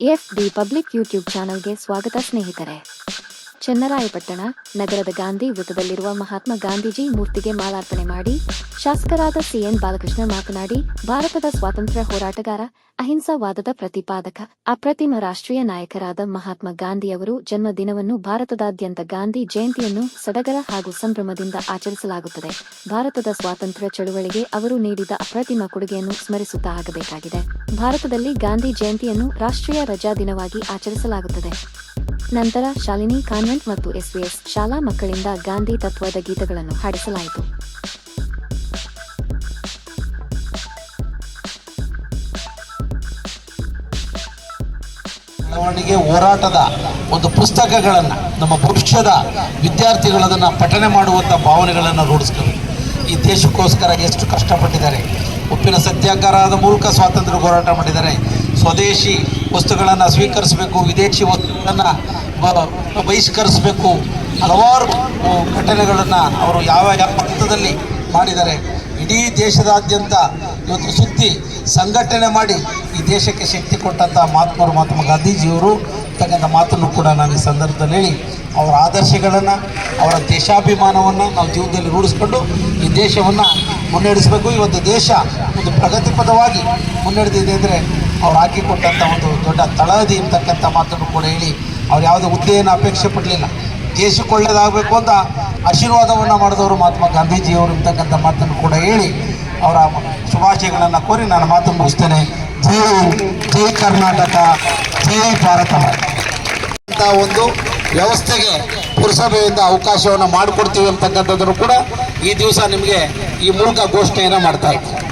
F D public YouTube ಚಾನೆಲ್ಗೆ ಸ್ವಾಗತ ಸ್ನೇಹಿತರೆ ಚನ್ನರಾಯಪಟ್ಟಣ ನಗರದ ಗಾಂಧಿ ವೃತ್ತದಲ್ಲಿರುವ ಮಹಾತ್ಮ ಗಾಂಧೀಜಿ ಮೂರ್ತಿಗೆ ಮಾಲಾರ್ಪಣೆ ಮಾಡಿ ಶಾಸಕರಾದ ಸಿಎನ್ ಬಾಲಕೃಷ್ಣ ಮಾತನಾಡಿ, ಭಾರತದ ಸ್ವಾತಂತ್ರ್ಯ ಹೋರಾಟಗಾರ, ಅಹಿಂಸಾವಾದದ ಪ್ರತಿಪಾದಕ, ಅಪ್ರತಿಮ ರಾಷ್ಟ್ರೀಯ ನಾಯಕರಾದ ಮಹಾತ್ಮ ಗಾಂಧಿಯವರು ಜನ್ಮದಿನವನ್ನು ಭಾರತದಾದ್ಯಂತ ಗಾಂಧಿ ಜಯಂತಿಯನ್ನು ಸಡಗರ ಹಾಗೂ ಸಂಭ್ರಮದಿಂದ ಆಚರಿಸಲಾಗುತ್ತದೆ. ಭಾರತದ ಸ್ವಾತಂತ್ರ್ಯ ಚಳುವಳಿಗೆ ಅವರು ನೀಡಿದ ಅಪ್ರತಿಮ ಕೊಡುಗೆಯನ್ನು ಸ್ಮರಿಸುತ್ತಾ ಆಗಬೇಕಾಗಿದೆ. ಭಾರತದಲ್ಲಿ ಗಾಂಧಿ ಜಯಂತಿಯನ್ನು ರಾಷ್ಟ್ರೀಯ ರಜಾ ದಿನವಾಗಿ ಆಚರಿಸಲಾಗುತ್ತದೆ. ನಂತರ ಶಾಲಿನಿ, ಕಾನ್ವೆಂಟ್ ಮತ್ತು ಎಸ್ವಿಎಸ್ ಶಾಲಾ ಮಕ್ಕಳಿಂದ ಗಾಂಧಿ ತತ್ವದ ಗೀತಗಳನ್ನು ಹಾಡಿಸಲಾಯಿತು. ಬೆಳವಣಿಗೆ ಹೋರಾಟದ ಒಂದು ಪುಸ್ತಕಗಳನ್ನು ನಮ್ಮ ಭವಿಷ್ಯದ ವಿದ್ಯಾರ್ಥಿಗಳು ಅದನ್ನು ಪಠನೆ ಮಾಡುವಂಥ ಭಾವನೆಗಳನ್ನು ರೂಢಿಸ್ಕೊಂಡು ಈ ದೇಶಕ್ಕೋಸ್ಕರ ಎಷ್ಟು ಕಷ್ಟಪಟ್ಟಿದ್ದಾರೆ, ಉಪ್ಪಿನ ಸತ್ಯಾಗ್ರಹದ ಮೂಲಕ ಸ್ವಾತಂತ್ರ್ಯ ಹೋರಾಟ ಮಾಡಿದ್ದಾರೆ ಸ್ವದೇಶಿ ವಸ್ತುಗಳನ್ನು ಸ್ವೀಕರಿಸಬೇಕು, ವಿದೇಶಿ ವಸ್ತುಗಳನ್ನು ಬಹಿಷ್ಕರಿಸಬೇಕು. ಹಲವಾರು ಘಟನೆಗಳನ್ನು ಅವರು ಯಾವ ಯಾವ ಹಂತದಲ್ಲಿ ಮಾಡಿದ್ದಾರೆ. ಇಡೀ ದೇಶದಾದ್ಯಂತ ಇವತ್ತು ಸುತ್ತಿ ಸಂಘಟನೆ ಮಾಡಿ ಈ ದೇಶಕ್ಕೆ ಶಕ್ತಿ ಕೊಟ್ಟಂಥ ಮಹಾತ್ಮರು ಮಹಾತ್ಮ ಗಾಂಧೀಜಿಯವರು ತಕ್ಕಂಥ ಮಾತನ್ನು ಕೂಡ ನಾನು ಈ ಸಂದರ್ಭದಲ್ಲಿ ಹೇಳಿ, ಅವರ ಆದರ್ಶಗಳನ್ನು, ಅವರ ದೇಶಾಭಿಮಾನವನ್ನು ನಾವು ಜೀವನದಲ್ಲಿ ರೂಢಿಸ್ಕೊಂಡು ಈ ದೇಶವನ್ನು ಮುನ್ನಡೆಸಬೇಕು. ಇವತ್ತು ದೇಶ ಒಂದು ಪ್ರಗತಿಪದವಾಗಿ ಮುನ್ನಡೆದಿದೆ ಅಂದರೆ ಅವ್ರು ಹಾಕಿಕೊಟ್ಟಂಥ ಒಂದು ದೊಡ್ಡ ತಳಹದಿ ಅಂತಕ್ಕಂಥ ಮಾತನ್ನು ಕೂಡ ಹೇಳಿ ಅವ್ರು ಯಾವುದೇ ಹುದ್ದೆಯನ್ನು ಅಪೇಕ್ಷೆ ಪಡಲಿಲ್ಲ. ದೇಶಕ್ಕೆ ಒಳ್ಳೆಯದಾಗಬೇಕು ಅಂತ ಆಶೀರ್ವಾದವನ್ನು ಮಾಡಿದವರು ಮಹಾತ್ಮ ಗಾಂಧೀಜಿಯವರು ಅಂತಕ್ಕಂಥ ಮಾತನ್ನು ಕೂಡ ಹೇಳಿ ಅವರ ಶುಭಾಶಯಗಳನ್ನು ಕೋರಿ ನಾನು ಮಾತು ಮುಗಿಸ್ತೇನೆ. ಜೈ ಜೈ ಕರ್ನಾಟಕ, ಜೈ ಭಾರತ ಅಂತ ಒಂದು ವ್ಯವಸ್ಥೆಗೆ ಪುರಸಭೆಯಿಂದ ಅವಕಾಶವನ್ನು ಮಾಡಿಕೊಡ್ತೀವಿ ಅಂತಕ್ಕಂಥದ್ದನ್ನು ಕೂಡ ಈ ದಿವಸ ನಿಮಗೆ ಈ ಮೂಲಕ ಘೋಷಣೆಯನ್ನು ಮಾಡ್ತಾ ಇದ್ದೀನಿ